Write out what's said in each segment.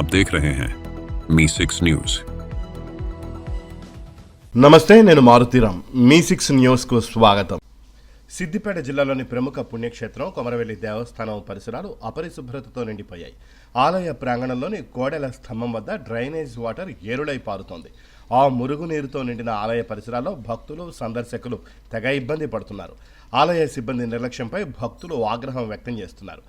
आप देख रहे हैं मी सिक्स न्यूज నమస్తే నేను మారుతీరామ్ మీ సిక్స్ న్యూస్కు స్వాగతం సిద్దిపేట జిల్లాలోని ప్రముఖ పుణ్యక్షేత్రం కొమరవెల్లి దేవస్థానం పరిసరాలు అపరిశుభ్రతతో నిండిపోయాయి ఆలయ ప్రాంగణంలోని గోడెల స్తంభం వద్ద డ్రైనేజ్ వాటర్ ఏరులై పారుతోంది ఆ మురుగునీరుతో నిండిన ఆలయ పరిసరాల్లో భక్తులు సందర్శకులు తెగ ఇబ్బంది పడుతున్నారు. ఆలయ సిబ్బంది నిర్లక్ష్యంపై భక్తులు ఆగ్రహం వ్యక్తం చేస్తున్నారు.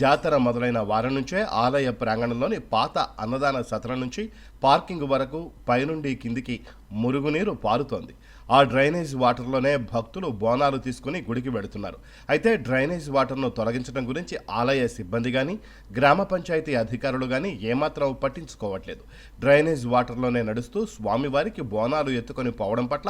జాతర మొదలైన వారం నుంచే ఆలయ ప్రాంగణంలోని పాత అన్నదాన సత్రం నుంచి పార్కింగ్ వరకు పైనుండి కిందికి మురుగునీరు పారుతోంది. ఆ డ్రైనేజ్ వాటర్లోనే భక్తులు బోనాలు తీసుకుని గుడికి వెడుతున్నారు. అయితే డ్రైనేజ్ వాటర్ను తొలగించడం గురించి ఆలయ సిబ్బంది కానీ గ్రామ పంచాయతీ అధికారులు కానీ ఏమాత్రం పట్టించుకోవట్లేదు. డ్రైనేజ్ వాటర్లోనే నడుస్తూ స్వామి స్వామివారికి బోనాలు ఎత్తుకొని పోవడం పట్ల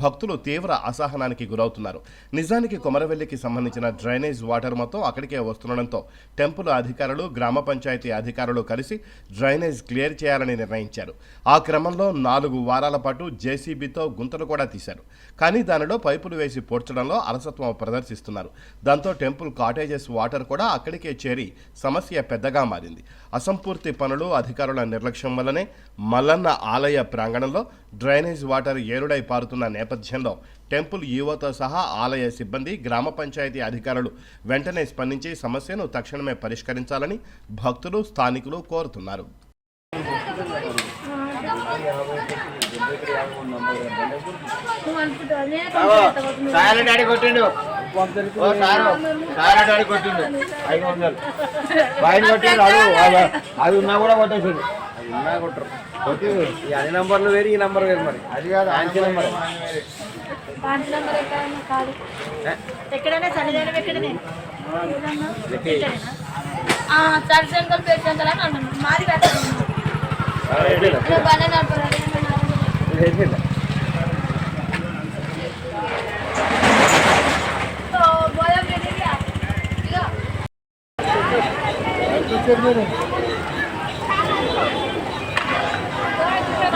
భక్తులు తీవ్ర అసహనానికి గురవుతున్నారు. నిజానికి కొమరవెల్లికి సంబంధించిన డ్రైనేజ్ వాటర్ మొత్తం అక్కడికే వస్తుండడంతో టెంపుల్ అధికారులు గ్రామ పంచాయతీ అధికారులు కలిసి డ్రైనేజ్ క్లియర్ చేయాలని నిర్ణయించారు. ఆ క్రమంలో నాలుగు వారాల పాటు జేసీబీతో గుంతలు కూడా తీశారు. కానీ దానిలో పైపులు వేసి పోడ్చడంలో అలసత్వం ప్రదర్శిస్తున్నారు. దాంతో టెంపుల్ కాటేజెస్ వాటర్ కూడా అక్కడికే చేరి సమస్య పెద్దగా మారింది. అసంపూర్తి పనులు అధికారుల నిర్లక్ష్యం వల్లనే మల్లన్న ఆలయ ప్రాంగణంలో డ్రైనేజ్ వాటర్ ఏరుడై పారుతున్న నేపథ్యంలో టెంపుల్ ఈవోతో సహా ఆలయ సిబ్బంది గ్రామ పంచాయతీ అధికారులు వెంటనే స్పందించి సమస్యను తక్షణమే పరిష్కరించాలని భక్తులు స్థానికులు కోరుతున్నారు. కొట్టిండు. కొట్టిండు. ఐదు వందలు. అది ఉన్నా కూడా కొట్టేసిండు. అది ఉన్నా కొట్టరు. కొట్టి ఈ అన్ని నంబర్లు వేరు ఈ నంబర్ వేరు మరి. అది కాదు ఆంటీ నంబర్ ఎక్కడైనా కాదు. ఎక్కడైనా సన్నిధానం ఎక్కడనే? సరి శంకర్ పేరు శంకర్ అని అన్నాను మాది పోదాం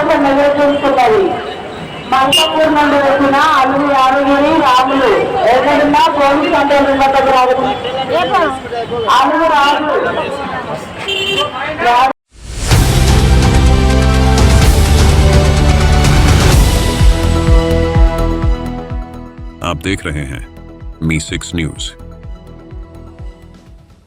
మల్లవ్వ మీకోసం ఎదురు చూస్తున్నది మల్కాపూర్ నుండి వచ్చిన అల్లు యాదగిరి రాములు ఎక్కడున్నా పోలీస్ కంట్రోల్ రూమ్ వద్దకు రాదు అల్లు రాజు రాజు आप देख रहे हैं मी सिक्स न्यूज